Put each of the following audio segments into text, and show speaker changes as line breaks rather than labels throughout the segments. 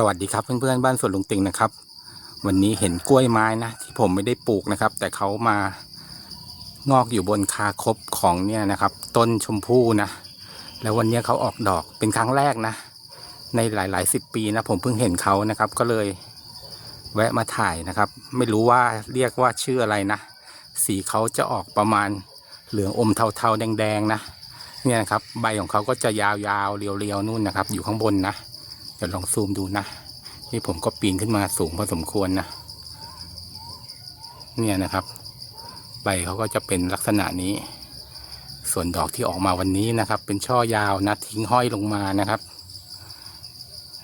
สวัสดีครับเพื่อนๆบ้านสวนลุงติงนะครับ วันนี้เห็นกล้วยไม้นะที่ผมไม่ได้ปลูกนะครับ แต่เขามางอกอยู่บนคาคบของเนี่ยนะครับ ต้นชมพู่นะแล้ววันนี้เขาออกดอกเป็นครั้งแรกนะ ในหลายๆสิบปีนะผมเพิ่งเห็นเขานะครับ ก็เลยแวะมาถ่ายนะครับ ไม่รู้ว่าเรียกว่าชื่ออะไรนะ สีเขาจะออกประมาณเหลืองอมเทาๆแดงๆนะเนี่ยนะครับใบของเขาก็จะยาวๆเรียวๆนู่นนะครับ อยู่ข้างบนนะ เดี๋ยวลองซูมดูนะ นี่ผมก็ปีนขึ้นมาสูงพอสมควรนะ เนี่ยนะครับ ใบเขาก็จะเป็นลักษณะนี้ ส่วนดอกที่ออกมาวันนี้นะครับ เป็นช่อยาวนะทิ้งห้อยลงมานะครับ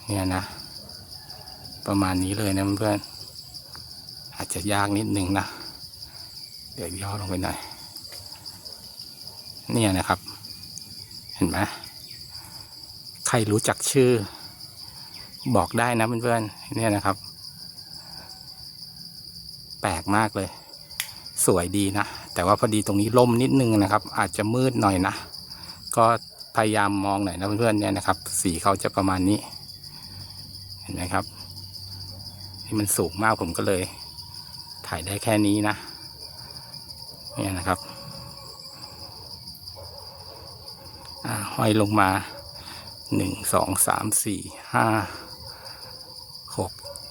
เนี่ยนะ ประมาณนี้เลยนะเพื่อนอาจจะยากนิดนึงนะ เดี๋ยวย่อลงไปหน่อย เนี่ยนะครับ เห็นไหมใครรู้จักชื่อ บอกได้นะเพื่อนๆเนี่ยนะครับ แปลกมากเลย สวยดีนะ แต่ว่าพอดีตรงนี้ล่มนิดนึงนะครับ อาจจะมืดหน่อยนะ ก็พยายามมองหน่อยนะเพื่อนๆเนี่ยนะครับ สีเขาจะประมาณนี้ เห็นไหมครับ นี่มันสูงมากผมก็เลย ถ่ายได้แค่นี้นะเนี่ยนะครับห้อยลงมาหนึ่งสองสามสี่ห้า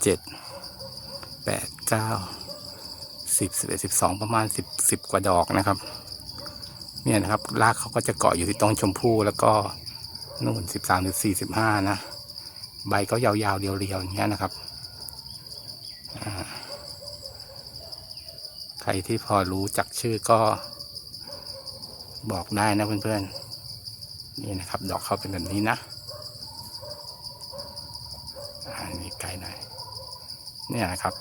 เจ็ดแปดเก้าสิบสิบเอ็ดสิบสองประมาณสิบสิบกว่าดอกนะครับ เนี่ยนะครับรากเขาก็จะเกาะอยู่ที่ต้นชมพู่แล้วก็นู่นสิบสามสิบสี่สิบห้านะ ใบก็ยาวๆเรียวๆอย่างเงี้ยนะครับ ใครที่พอรู้จักชื่อก็บอกได้นะเพื่อนๆ นี่นะครับ ดอกเขาเป็นแบบนี้นะ อันนี้ไกลหน่อย เนี่ยนะครับ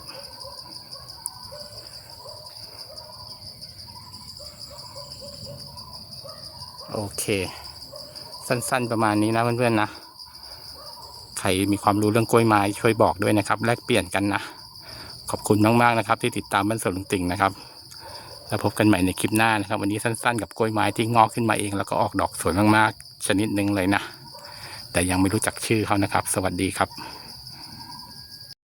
โอเค สั้นๆประมาณนี้นะเพื่อนๆนะ ใครมีความรู้เรื่องกล้วยไม้ช่วยบอกด้วยนะครับ แลกเปลี่ยนกันนะ ขอบคุณมากๆนะครับ ที่ติดตามบ้านสวนลุงติ่งนะครับ แล้วพบกันใหม่ในคลิปหน้านะครับ วันนี้สั้นๆ กับกล้วยไม้ที่งอกขึ้นมาเอง แล้วก็ออกดอกสวยมากๆ ชนิดหนึ่งเลยนะ แต่ยังไม่รู้จักชื่อเขานะครับ สวัสดีครับ